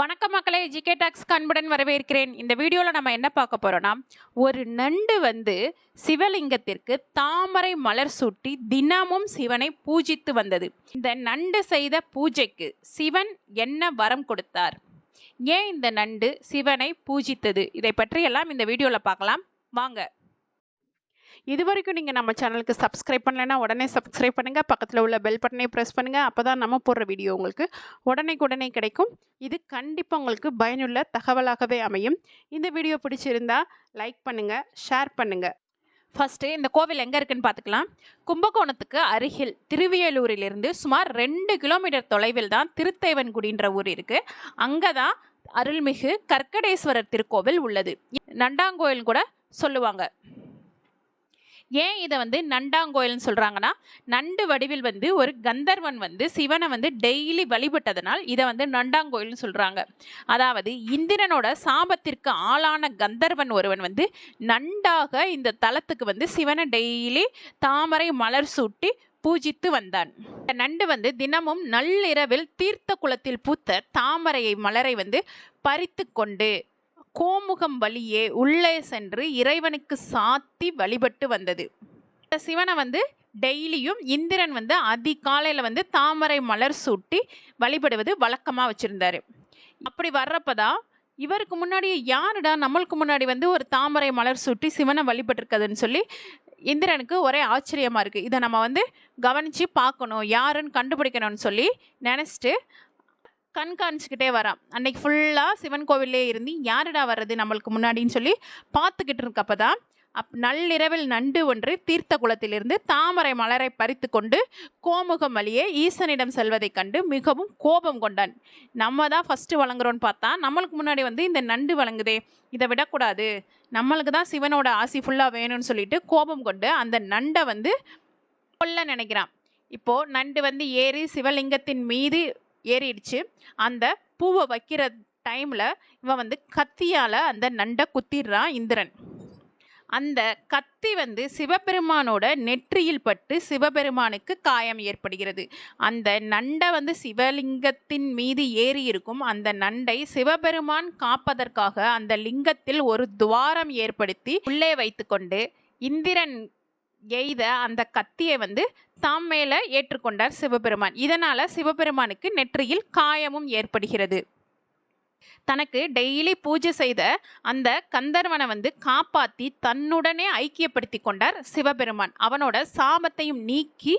வணக்கம் மக்களே GK tax அன்புடன் வரவேற்கிறேன். இந்த வீடியோவில் நம்ம என்ன பார்க்க போகிறோன்னா ஒரு நண்டு வந்து சிவலிங்கத்திற்கு தாமரை மலர் சூட்டி தினமும் சிவனை பூஜித்து வந்தது. இந்த நண்டு செய்த பூஜைக்கு சிவன் என்ன வரம் கொடுத்தார்? ஏன் இந்த நண்டு சிவனை பூஜித்தது? இதை பற்றியெல்லாம் இந்த வீடியோவில் பார்க்கலாம். வாங்க. இது வரைக்கும் நீங்கள் நம்ம சேனலுக்கு சப்ஸ்கிரைப் பண்ணலைன்னா உடனே சப்ஸ்கிரைப் பண்ணுங்கள் பக்கத்தில் உள்ள பெல் பட்டனை ப்ரெஸ் பண்ணுங்கள் அப்போ தான் நம்ம போடுற வீடியோ உங்களுக்கு உடனே கிடைக்கும். இது கண்டிப்பாக உங்களுக்கு பயனுள்ள தகவலாகவே அமையும். இந்த வீடியோ பிடிச்சிருந்தா லைக் பண்ணுங்கள் ஷேர் பண்ணுங்கள் ஃபஸ்ட்டு இந்த கோவில் எங்கே இருக்குன்னு பார்த்துக்கலாம். கும்பகோணத்துக்கு அருகில் திருவியலூரிலிருந்து சுமார் ரெண்டு கிலோமீட்டர் தொலைவில் தான் திருத்தேவன்குடின்ற ஊர் இருக்குது அங்கே தான் அருள்மிகு கற்கடேஸ்வரர் திருக்கோவில் உள்ளது. நண்டாங்கோயில் கூட சொல்லுவாங்க. ஏன் இதை வந்து நண்டாங்கோயில்னு சொல்கிறாங்கன்னா நண்டு வடிவில் வந்து ஒரு கந்தர்வன் வந்து சிவனை வந்து டெய்லி வழிபட்டதனால் இதை வந்து நண்டாங்கோயில்னு சொல்கிறாங்க அதாவது இந்திரனோட சாபத்திற்கு ஆளான கந்தர்வன் ஒருவன் வந்து நண்டாக இந்த தலத்துக்கு வந்து சிவனை டெய்லி தாமரை மலர் சூட்டி பூஜித்து வந்தான். இந்த நண்டு வந்து தினமும் நள்ளிரவில் தீர்த்த குளத்தில் பூத்த தாமரையை மலரை வந்து பறித்து கொண்டு கோமுகம் வழியே உள்ளே சென்று இறைவனுக்கு சாத்தி வழிபட்டு வந்தது. இந்த சிவனை வந்து டெய்லியும் இந்திரன் வந்து அதிகாலையில் வந்து தாமரை மலர் சூட்டி வழிபடுவது வழக்கமாக வச்சுருந்தாரு. அப்படி வர்றப்பதான் இவருக்கு முன்னாடி யாருடா நம்மளுக்கு முன்னாடி வந்து ஒரு தாமரை மலர் சூட்டி சிவனை வழிபட்டிருக்கதுன்னு சொல்லி இந்திரனுக்கு ஒரே ஆச்சரியமாக இருக்குது இதை நம்ம வந்து கவனித்து பார்க்கணும் யாருன்னு கண்டுபிடிக்கணும்னு சொல்லி நினச்சிட்டு கண்காணிச்சுக்கிட்டே வரான். அன்னைக்கு ஃபுல்லாக சிவன் கோவிலே இருந்து யாருடா வர்றது நம்மளுக்கு முன்னாடின்னு சொல்லி பார்த்துக்கிட்டு இருக்கப்ப தான் அப் நள்ளிரவில் நண்டு ஒன்று தீர்த்த குளத்திலிருந்து தாமரை மலரை பறித்து கொண்டு கோமுகம் வழியே ஈசனிடம் செல்வதைக் கண்டு மிகவும் கோபம் கொண்டான். நம்ம தான் ஃபஸ்ட்டு வழங்குறோன்னு பார்த்தா நம்மளுக்கு முன்னாடி வந்து இந்த நண்டு வழங்குதே இதை விடக்கூடாது. நம்மளுக்கு தான் சிவனோட ஆசி ஃபுல்லாக வேணும்னு சொல்லிட்டு கோபம் கொண்டு அந்த நண்டை வந்து கொல்ல நினைக்கிறான். இப்போது நண்டு வந்து ஏறி சிவலிங்கத்தின் மீது ஏறிடுச்சு. அந்த பூவை வைக்கிற டைமில் இவன் வந்து கத்தியால் அந்த நண்டை குத்திடுறான் இந்திரன். அந்த கத்தி வந்து சிவபெருமானோட நெற்றியில் பட்டு சிவபெருமானுக்கு காயம் ஏற்படுகிறது. அந்த நண்டை வந்து சிவலிங்கத்தின் மீது ஏறி இருக்கும். அந்த நண்டை சிவபெருமான் காப்பதற்காக அந்த லிங்கத்தில் ஒரு துவாரம் ஏற்படுத்தி உள்ளே வைத்துக்கொண்டு இந்திரன் எய்த அந்த கத்தியை வந்து தாம் மேலே ஏற்றுக்கொண்டார் சிவபெருமான். இதனால் சிவபெருமானுக்கு நெற்றியில் காயமும் ஏற்படுகிறது. தனக்கு டெய்லி பூஜை செய்த அந்த கந்தர்வனை வந்து காப்பாற்றி தன்னுடனே ஐக்கியப்படுத்தி கொண்டார் சிவபெருமான். அவனோட சாபத்தையும் நீக்கி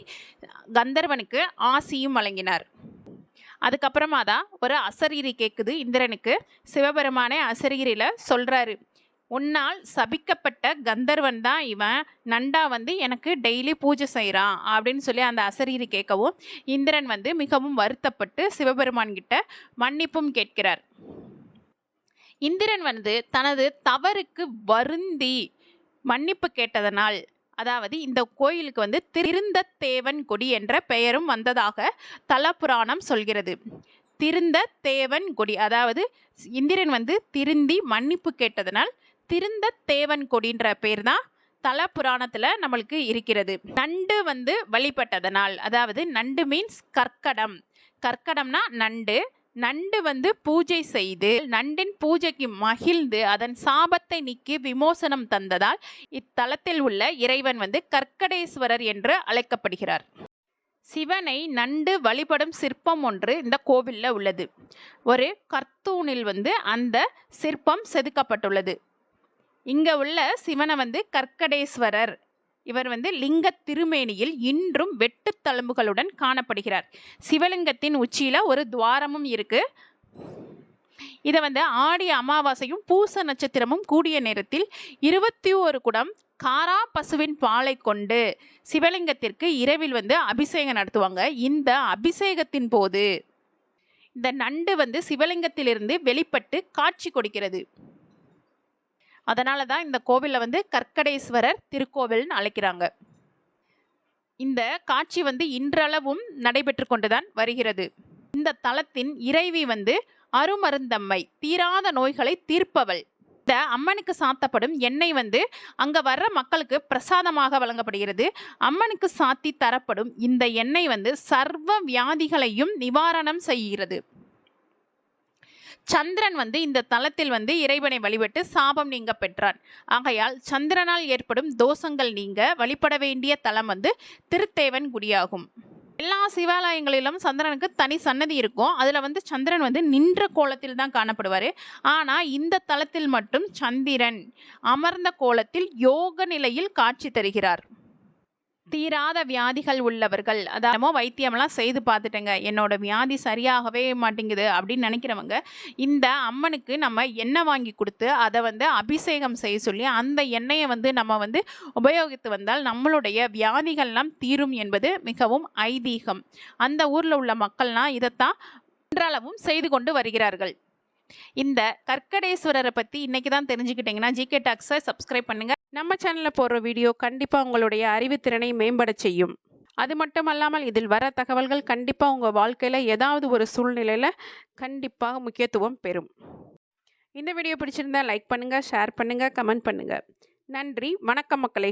கந்தர்வனுக்கு ஆசியும் வழங்கினார். அதுக்கப்புறமா தான் ஒரு அசரீரி கேட்குது இந்திரனுக்கு. சிவபெருமானே அசரீரியில் சொல்கிறாரு உன்னால் சபிக்கப்பட்ட கந்தர்வன் தான் இவன். நண்டா வந்து எனக்கு டெய்லி பூஜை செய்கிறான் அப்படின்னு சொல்லி அந்த அசரீரி கேட்கவும் இந்திரன் வந்து மிகவும் வருத்தப்பட்டு சிவபெருமான் கிட்ட மன்னிப்பும் கேட்கிறார். இந்திரன் வந்து தனது தவறுக்கு வருந்தி மன்னிப்பு கேட்டதனால் அதாவது இந்த கோயிலுக்கு வந்து திருந்த தேவன் கொடி என்ற பெயரும் வந்ததாக தல புராணம் சொல்கிறது. திருந்த தேவன் கொடி அதாவது இந்திரன் வந்து திருந்தி மன்னிப்பு கேட்டதனால் திருந்த தேவன் கொடின்ற பேர் தான் தல புராணத்தில் நம்மளுக்கு இருக்கிறது. நண்டு வந்து வழிபட்டதனால் அதாவது நண்டு மீன்ஸ் கற்கடம். கற்கடம்னா நண்டு. நண்டு வந்து பூஜை செய்து நண்டின் பூஜைக்கு மகிழ்ந்து அதன் சாபத்தை நீக்கி விமோசனம் தந்ததால் இத்தலத்தில் உள்ள இறைவன் வந்து கற்கடேஸ்வரர் என்று அழைக்கப்படுகிறார். சிவனை நண்டு வழிபடும் சிற்பம் ஒன்று இந்த கோவிலில் உள்ளது. ஒரு கர்த்தூனில் வந்து அந்த சிற்பம் செதுக்கப்பட்டுள்ளது. இங்கே உள்ள சிவனை வந்து கற்கடேஸ்வரர். இவர் வந்து லிங்க திருமேனியில் இன்றும் வெட்டு தழும்புகளுடன் காணப்படுகிறார். சிவலிங்கத்தின் உச்சியில் ஒரு துவாரமும் இருக்கு. இதை வந்து ஆடி அமாவாசையும் பூச நட்சத்திரமும் கூடிய நேரத்தில் இருபத்தி ஒரு குடம் காரா பசுவின் பாலை கொண்டு சிவலிங்கத்திற்கு இரவில் வந்து அபிஷேகம் நடத்துவாங்க. இந்த அபிஷேகத்தின் போது இந்த நண்டு வந்து சிவலிங்கத்திலிருந்து வெளிப்பட்டு காட்சி கொடுக்கிறது. அதனால தான் இந்த கோவிலில் வந்து கற்கடேஸ்வரர் திருக்கோவில்னு அழைக்கிறாங்க. இந்த காட்சி வந்து இன்றளவும் நடைபெற்று கொண்டுதான் வருகிறது. இந்த தலத்தின் இறைவி வந்து அருமருந்தம்மை தீராத நோய்களை தீர்ப்பவள். இந்த அம்மனுக்கு சாத்தப்படும் எண்ணெய் வந்து அங்க வர்ற மக்களுக்கு பிரசாதமாக வழங்கப்படுகிறது. அம்மனுக்கு சாத்தி தரப்படும் இந்த எண்ணெய் வந்து சர்வ வியாதிகளையும் நிவாரணம் செய்கிறது. சந்திரன் வந்து இந்த தலத்தில் வந்து இறைவனை வழிபட்டு சாபம் நீங்க பெற்றார். ஆகையால் சந்திரனால் ஏற்படும் தோஷங்கள் நீங்க வழிபட வேண்டிய தலம் வந்து திருத்தேவன் குடியாகும். எல்லா சிவாலயங்களிலும் சந்திரனுக்கு தனி சன்னதி இருக்கும். அதில் வந்து சந்திரன் வந்து நின்ற கோலத்தில் தான் காணப்படுவார். ஆனால் இந்த தலத்தில் மட்டும் சந்திரன் அமர்ந்த கோலத்தில் யோக நிலையில் காட்சி தருகிறார். தீராத வியாதிகள் உள்ளவர்கள் அதாவது வைத்தியம்லாம் செய்து பார்த்துட்டேங்க. என்னோட வியாதி சரியாகவே மாட்டேங்குது அப்படின்னு நினைக்கிறவங்க இந்த அம்மனுக்கு நம்ம எண்ணெய் வாங்கி கொடுத்து அதை வந்து அபிஷேகம் செய்ய சொல்லி அந்த எண்ணெயை வந்து நம்ம வந்து உபயோகித்து வந்தால் நம்மளுடைய வியாதிகள்லாம் தீரும் என்பது மிகவும் ஐதீகம். அந்த ஊரில் உள்ள மக்கள்லாம் இதைத்தான் இன்றளவும் செய்து கொண்டு வருகிறார்கள். இந்த கற்கடேஸ்வரரை பற்றி இன்னைக்கு தான் தெரிஞ்சுக்கிட்டீங்கன்னா ஜிகே டாக்ஸை சப்ஸ்கிரைப் பண்ணுங்கள் நம்ம சேனலில் போடுற வீடியோ கண்டிப்பாக உங்களுடைய அறிவுத்திறனை மேம்பட செய்யும். அது மட்டும் அல்லாமல் இதில் வர தகவல்கள் கண்டிப்பாக உங்கள் வாழ்க்கையில் ஏதாவது ஒரு சூழ்நிலையில் கண்டிப்பாக முக்கியத்துவம் பெறும். இந்த வீடியோ பிடிச்சிருந்தா லைக் பண்ணுங்கள் ஷேர் பண்ணுங்கள் கமெண்ட் பண்ணுங்கள் நன்றி வணக்கம் மக்களே.